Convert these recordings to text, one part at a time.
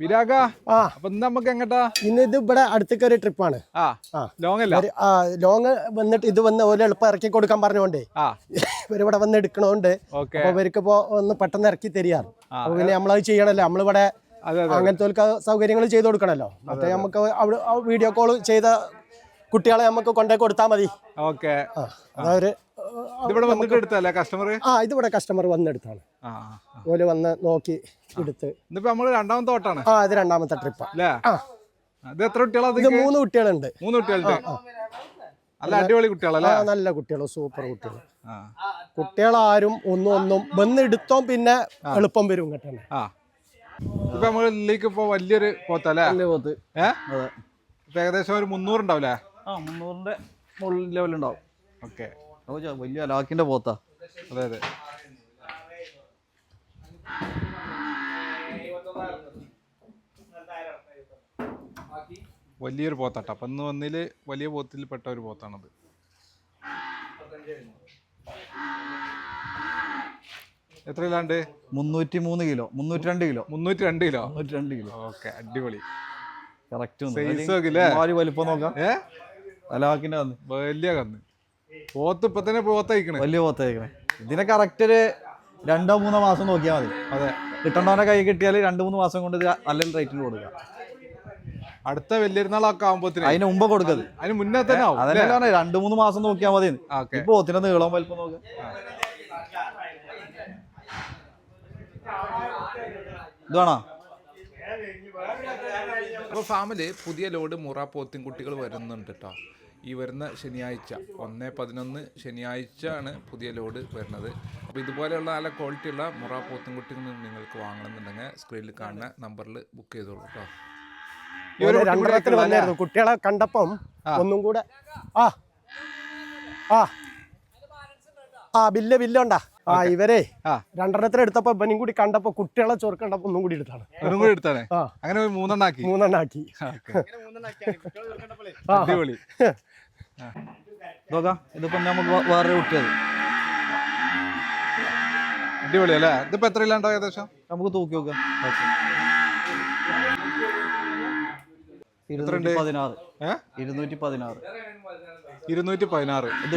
വിരാഗ അപ്പൊ നമുക്ക് എങ്ങട്ടാ? ഇന്ന് ഇത് ഇവിടെ അടുത്തേക്ക് ഒരു ട്രിപ്പാണ്. ലോങ് അല്ല? ഒരു ലോങ് വന്നിട്ട് ഇത് വന്ന് ഓൽ എളുപ്പം ഇറക്കി കൊടുക്കാൻ പറഞ്ഞോണ്ടേ. ഇവരിവിടെ വന്ന് എടുക്കണോണ്ട്. അപ്പൊ ഇവർക്ക് ഇപ്പൊ ഒന്ന് പെട്ടെന്ന് ഇറക്കി തരികയാണ്. അപ്പൊ പിന്നെ നമ്മളത് ചെയ്യണല്ലോ. നമ്മളിവിടെ അതെ അതെ അങ്ങനത്തെ സൗകര്യങ്ങൾ ചെയ്ത് കൊടുക്കണല്ലോ. മറ്റേ നമുക്ക് അവിടെ വീഡിയോ കോൾ ചെയ്ത കുട്ടികളെ നമുക്ക് കൊണ്ടേ കൊടുത്താൽ മതി. ഓക്കെ. അതൊരു ഇതിവിടെ വന്നിട്ട് എടുത്തല്ലേ കസ്റ്റമർ ആ ഇതിവിടെ കസ്റ്റമർ വന്നെടുത്താണ്. ആ ഓൽ വന്ന് നോക്കി എടുത്ത്. നമ്മൾ രണ്ടാമത്തെ തോട്ടാണ്. ആ ഇത് രണ്ടാമത്തെ ഇത് എത്ര ഇത് മൂന്ന് കുട്ടികളുണ്ട്. മൂന്ന് കുട്ടികളുണ്ട്. നല്ല അടിപൊളി കുട്ടികളല്ലേ? നല്ല കുട്ടികൾ സൂപ്പർ കുട്ടികൾ കുട്ടികളാരും ഒന്നും ഒന്നും വന്ന് എടുത്തോ പിന്നെ എളുപ്പം വരും കേട്ടോ ആ. ഇപ്പൊ നമ്മൾ ഇതിലേക്ക് ഇപ്പൊ വലിയൊരു പോത്തല്ലേ? പോത്ത്. ഏ? അതെ ഇപ്പൊ ഏകദേശം ഒരു മുന്നൂറ് ഉണ്ടാവില്ലേ ആ മുന്നൂറിന്റെ മുകളിൽ ലെവലുണ്ടാവും ഓക്കെ. വലിയ ലാക്കിന്റെ പോത്താ. അതെ അതെ. വലിയൊരു പോത്താട്ട. അപ്പൊ ഇന്ന് വന്നിൽ വലിയ പോത്തിൽ പെട്ട ഒരു പോത്താണത്. എത്ര ഇല്ലാണ്ട് മുന്നൂറ്റി മൂന്ന് കിലോ. മുന്നൂറ്റി രണ്ട് കിലോ. മുന്നൂറ്റി രണ്ട് കിലോ മുന്നൂറ്റി രണ്ട് കിലോ ഓക്കെ അടിപൊളി കറക്റ്റ്? വലിപ്പം നോക്കാം. ഏ? ലാക്കിന്റെ വന്ന്. വലിയ കന്ന്. പോത്ത് ഇപ്പൊ തന്നെ പോത്തയക്കണേ. വലിയ പോത്തേക്കണേ ഇതിനെ കറക്റ്റ് ഒരു രണ്ടോ മൂന്നോ മാസം നോക്കിയാൽ മതി. അതെ. കിട്ടണ്ടവനെ കൈ കിട്ടിയാൽ രണ്ട് മൂന്ന് മാസം കൊണ്ട് നല്ല റേറ്റിന് കൊടുക്കാം. അടുത്ത വലിയൊരുന്നാളൊക്കെ ആകുമ്പോത്തിന് അതിന് മുമ്പ് കൊടുക്കത് അതിന് മുന്നേ തന്നെ അതന്നെ രണ്ട് മൂന്ന് മാസം നോക്കിയാൽ മതി. പോത്തിന്റെ നീളം വലിപ്പം നോക്കാം. ഇതാണോ അപ്പോൾ ഫാമിൽ പുതിയ ലോഡ് മുറ പോത്തിൻകുട്ടികൾ വരുന്നുണ്ട് കേട്ടോ ഈ വരുന്ന ശനിയാഴ്ച ഒന്ന് പതിനൊന്ന് ശനിയാഴ്ച ആണ് പുതിയ ലോഡ് വരുന്നത്. അപ്പോൾ ഇതുപോലെയുള്ള നല്ല ക്വാളിറ്റിയുള്ള മുറ പോത്തുംകുട്ടികൾ നിങ്ങൾക്ക് വാങ്ങണമെന്നുണ്ടെങ്കിൽ സ്ക്രീനിൽ കാണുന്ന നമ്പറിൽ ബുക്ക് ചെയ്തോളൂ കേട്ടോ വന്നായിരുന്നു. കുട്ടികളെ കണ്ടപ്പം ഒന്നും കൂടെ ആ. ആ. ആ ബില്ല് ബില്ലുണ്ടാ ആ ഇവരെ ആ. രണ്ടെണ്ണത്തിന് എടുത്തപ്പോ ഇവനും കൂടി കണ്ടപ്പോ കുട്ടികളെ ചോർക്കണ്ടപ്പോ ഒന്നും കൂടി എടുത്താണ്. ഒന്നും കൂടി എടുത്താണ്? അങ്ങനെ മൂന്നെണ്ണാക്കി? മൂന്നെണ്ണാക്കി. അടിപൊളി. നോക്കാം. ഇതിപ്പോ നമുക്ക് വേറൊരു കുട്ടിയത് അടിപൊളി അല്ലേ? ഇതിപ്പോ എത്ര ഇല്ലാണ്ടോ ഏകദേശം? നമുക്ക് തൂക്കി നോക്കാം. ഇരുന്നൂറ്റി പതിനാറ് ഇരുന്നൂറ്റി പതിനാറ് ഇരുന്നൂറ്റി പതിനാറ് ഇത്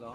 హలో.